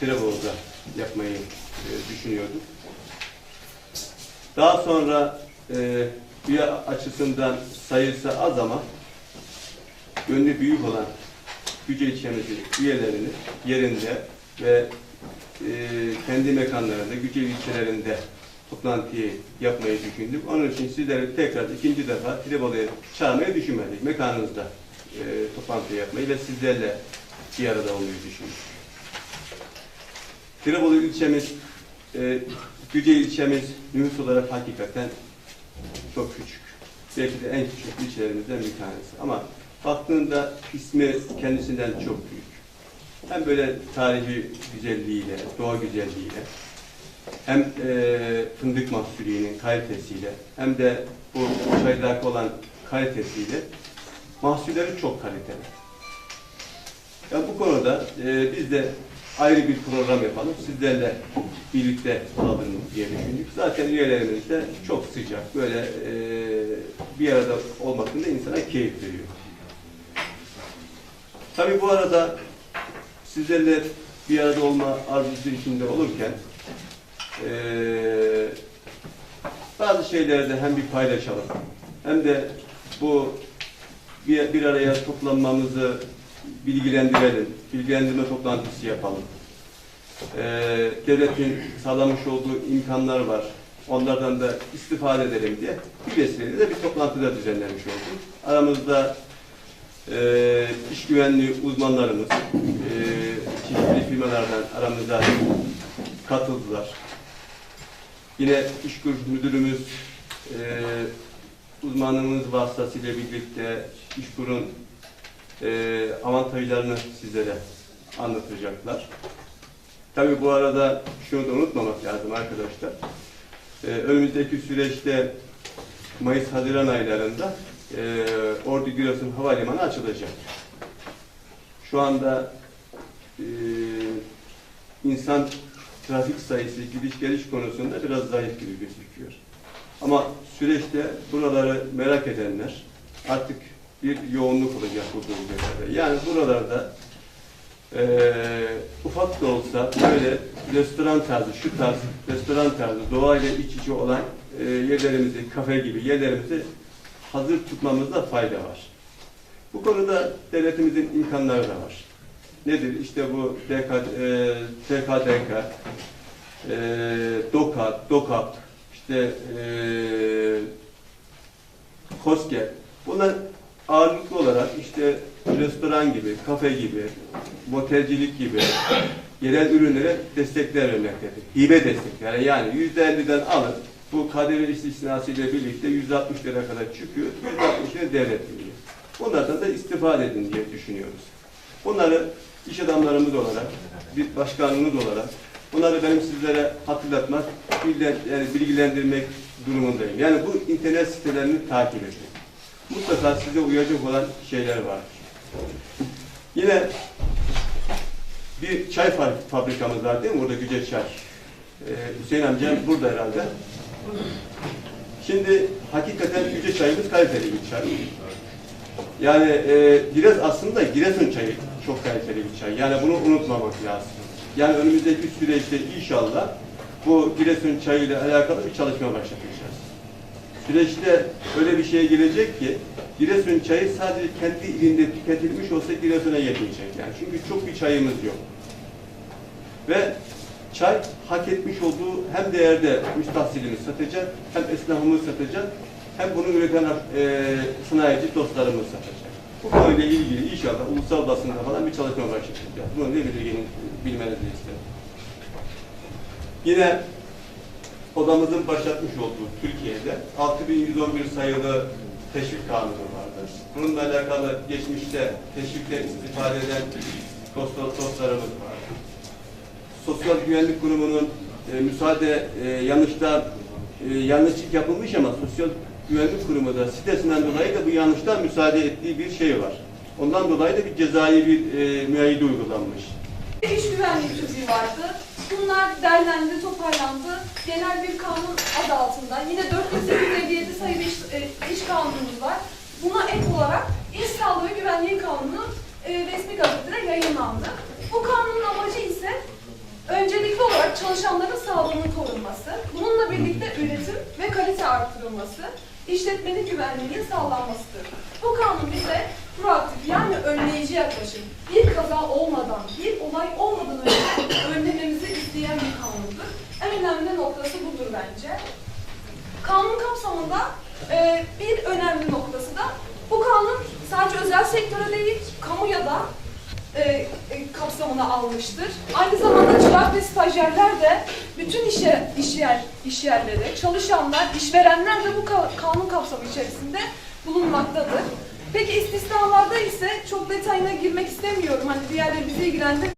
Tirebolu'da yapmayı e, düşünüyorduk. Daha sonra e, üye açısından sayısı az ama gönlü büyük olan Güce ilçemizin üyelerini yerinde ve e, kendi mekanlarında, Güce ilçelerinde toplantıyı yapmayı düşündük. Onun için sizleri tekrar ikinci defa Tirebolu'ya çağırmayı düşünmedik. Mekanınızda e, toplantı yapmayı ve sizlerle bir arada olmayı düşündük. Tirebolu ilçemiz, e, Güce ilçemiz nüfus olarak hakikaten çok küçük. Belki de en küçük ilçelerimizden bir tanesi. Ama baktığında ismi kendisinden çok büyük. Hem böyle tarihi güzelliğiyle, doğa güzelliğiyle, hem e, fındık mahsulünün kalitesiyle, hem de bu çaydaki olan kalitesiyle mahsulleri çok kaliteli. Ya bu konuda e, biz de ayrı bir program yapalım, sizlerle birlikte olalım diye düşündük. Zaten üyelerimiz de çok sıcak, böyle e, bir arada olmasında insana keyif veriyor. Tabii bu arada sizlerle bir arada olma arzusu içinde olurken eee, bazı şeyleri de hem bir paylaşalım hem de bu bir, bir araya toplanmamızı bilgilendirelim, bilgilendirme toplantısı yapalım. Eee, devletin sağlamış olduğu imkanlar var. Onlardan da istifade edelim diye bir vesileyle de bir toplantıda düzenlemiş olduk. Aramızda eee iş güvenliği uzmanlarımız, eee çeşitli firmalardan aramızda katıldılar. Yine İşkur Müdürümüz eee uzmanımız vasıtasıyla birlikte İşkur'un eee avantajlarını sizlere anlatacaklar. Tabii bu arada şunu da unutmamak lazım arkadaşlar. Eee önümüzdeki süreçte Mayıs-Haziran aylarında eee Ordu Giresun Havalimanı açılacak. Şu anda eee, insan trafik sayısı gidiş geliş konusunda biraz zayıf gibi gözüküyor. Ama süreçte buraları merak edenler artık bir yoğunluk olacak bu bölgelerde. Yani buralarda eee, ufak da olsa böyle restoran tarzı, şu tarz restoran tarzı doğayla iç içe olan eee, yerlerimizi, kafe gibi yerlerimizi hazır tutmamızda fayda var. Bu konuda devletimizin imkanları da var. Nedir? İşte bu DK, e, TKDK, e, DOKAT, DOKAP, işte e, KOSGEB. Bunlar ağırlıklı olarak işte restoran gibi, kafe gibi, motelcilik gibi yerel ürünlere destekler vermektedir. Hibe destekleri. Yani yüzde elliden alın, bu KDV istisnası ile birlikte yüzde altmış lira kadar çıkıyor. Yüzde altmışını devlet veriyor. Bunlardan da istifade edin diye düşünüyoruz. Bunları iş adamlarımız olarak, bir başkanımız olarak bunları benim sizlere hatırlatmak, bilgilen- yani bilgilendirmek durumundayım. Yani bu internet sitelerini takip edin. Mutlaka size uyacak olan şeyler var. Yine bir çay fa- fabrikamız var değil mi? Burada Güce Çay. Ee, Hüseyin amcam burada herhalde. Şimdi hakikaten Güce çayımız kaliteli bir çay. Yani e, Giresun aslında Giresun çayı çok kaliteli bir çay. Yani bunu unutmamak lazım. Yani önümüzdeki süreçte inşallah bu Giresun çayı ile alakalı bir çalışma başlatacağız. Süreçte öyle bir şeye gelecek ki Giresun çayı sadece kendi ilinde tüketilmiş olsa Giresun'a yetmeyecek yani. Çünkü çok bir çayımız yok. Ve çay hak etmiş olduğu hem değerde müstahsilini satacak, hem esnafımız satacak, hem bunu üreten e, sanayici dostlarımız satacak. Bu konuyla ilgili inşallah ulusal basında falan bir çalışma başlatacağız. Bunu da bilginin, bilmenizi isterim. Yine odamızın başlatmış olduğu Türkiye'de 6111 sayılı teşvik kanunu vardır. Bununla alakalı geçmişte teşvikten istifade eden dost- dostlarımız var. Sosyal Güvenlik Kurumu'nun e, müsaade e, yanlışlar e, yanlışlık yapılmış ama Sosyal Güvenlik Kurumu da sitesinden dolayı da bu yanlıştan müsaade ettiği bir şey var. Ondan dolayı da bir cezai bir e, müeyyide uygulanmış. İş güvenliği tüzüğü vardı. Bunlar derlendi, toparlandı. Genel bir kanun adı altında. Yine 4857 sayılı iş, e, iş kanunumuz var. Buna ek olarak İş Sağlığı ve Güvenliği Kanunu e, resmi gazetede yayınlandı. Bu kanunun amacı ise çalışanların sağlığının korunması, bununla birlikte üretim ve kalite artırılması, işletmenin güvenliğinin sağlanmasıdır. Bu kanun bize proaktif yani önleyici yaklaşım, bir kaza olmadan, bir olay olmadan önce önlememizi isteyen bir kanundur. En önemli noktası budur bence. Kanun kapsamında e, bir önemli noktası da bu kanun sadece özel sektöre değil, kamuya da e, e, kapsamına almıştır. Aynı zamanda çırak ve stajyerler de bütün işe, işyer, işyerleri, çalışanlar, işverenler de bu ka- kanun kapsamı içerisinde bulunmaktadır. Peki istisnalarda ise çok detayına girmek istemiyorum. Hani diğerleri bizi ilgilendirmiyor.